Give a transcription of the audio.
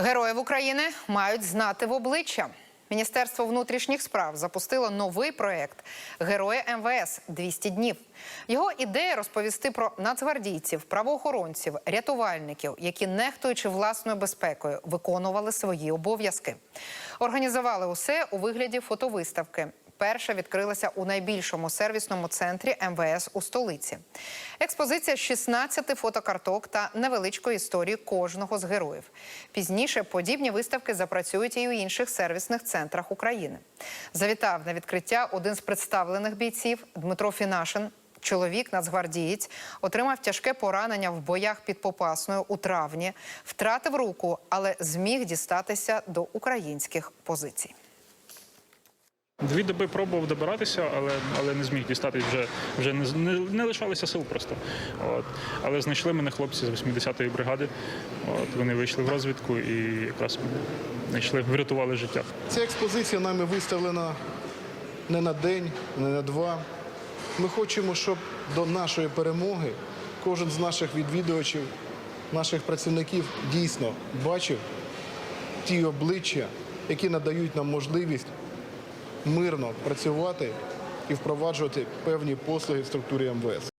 Героїв України мають знати в обличчя. Міністерство внутрішніх справ запустило новий проект Герої МВС 200 днів. Його ідея розповісти про нацгвардійців, правоохоронців, рятувальників, які нехтуючи власною безпекою, виконували свої обов'язки. Організували усе у вигляді фотовиставки. Перша відкрилася у найбільшому сервісному центрі МВС у столиці. Експозиція з 16 фотокарток та невеличкої історії кожного з героїв. Пізніше подібні виставки запрацюють і у інших сервісних центрах України. Завітав на відкриття один з представлених бійців Дмитро Фінашин. Чоловік, нацгвардієць, отримав тяжке поранення в боях під Попасною у травні, втратив руку, але зміг дістатися до українських позицій. Дві доби пробував добиратися, але, але не зміг дістатись вже, вже не, не, не лишалося сил просто. От. Але знайшли мене хлопці з 80-ї бригади. От. Вони вийшли в розвідку і якраз знайшли, врятували життя. Ця експозиція нами виставлена не на день, не на два. Ми хочемо, щоб до нашої перемоги кожен з наших відвідувачів, наших працівників дійсно бачив ті обличчя, які надають нам можливість мирно працювати і впроваджувати певні послуги в структурі МВС.